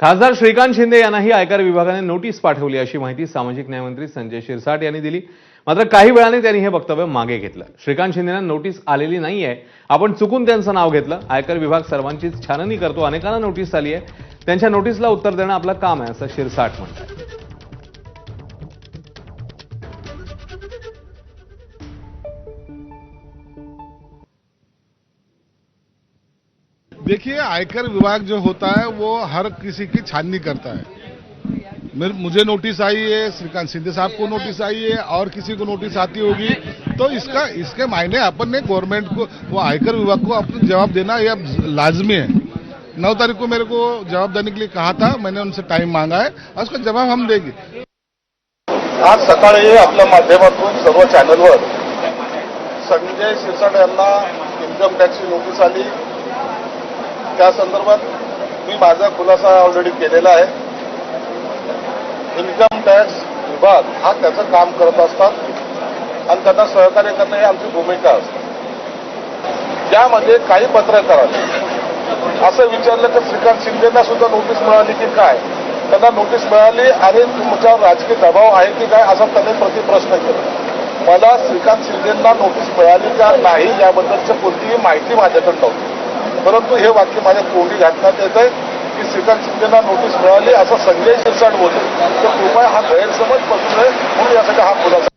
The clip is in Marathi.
खासदार श्रीकांत शिंदे यांनाही आयकर विभागाने नोटीस पाठवली अशी माहिती सामाजिक न्यायमंत्री संजय शिरसाट यांनी दिली. मात्र काही वेळाने त्यांनी हे वक्तव्य मागे घेतलं. श्रीकांत शिंदेना नोटीस आलेली नाहीये. आपण चुकून त्यांचं नाव घेतलं. आयकर विभाग सर्वांचीच छाननी करतो. अनेकांना नोटीस आली आहे त्यांच्या नोटीसला उत्तर देणं आपलं काम आहे असं शिरसाट म्हणतात. देखिए, आयकर विभाग जो होता है, वो हर किसी की छाननी करता है। मुझे नोटिस आई है, श्रीकांत शिंदे साहब को नोटिस आई है, और किसी को नोटिस आती होगी तो इसका, इसके मायने अपन ने गवर्नमेंट को, वो आयकर विभाग को अपने जवाब देना यह लाजमी है। नौ तारीख को मेरे को जवाब देने के लिए कहा था, मैंने उनसे टाइम मांगा है, और उसका जवाब हम देंगे। आज सकाळी आपल्या माध्यमातून सर्व चॅनलवर संजय शिरसाट इन्कम टॅक्सची नोटीस आली. त्या संदर्भात मी माझा खुलासा ऑलरेडी केलेला आहे. इन्कम टॅक्स विभाग हा त्याचं काम करत असतात आणि त्यांना सहकार्य करणं ही आमची भूमिका असते. त्यामध्ये काही पत्रकारांनी असं विचारलं तर श्रीकांत शिंदेना सुद्धा नोटीस मिळाली की काय? त्यांना नोटीस मिळाली आणि तुमच्यावर राजकीय दबाव आहे की काय? असा त्यांनी प्रतिप्रश्न केला. मला श्रीकांत शिंदेना नोटीस मिळाली का नाही याबद्दलची कोणतीही माहिती माझ्याकडे नव्हती. परंतु हे वाक्य माझ्या कोणी घातण्यात येत आहे. की श्रीकांत शिंदेना नोटीस मिळाली असं संजय शिरसाट बोलले. तर कृपया हा गैरसमज पसरू नये म्हणून यासाठी हा खुलासा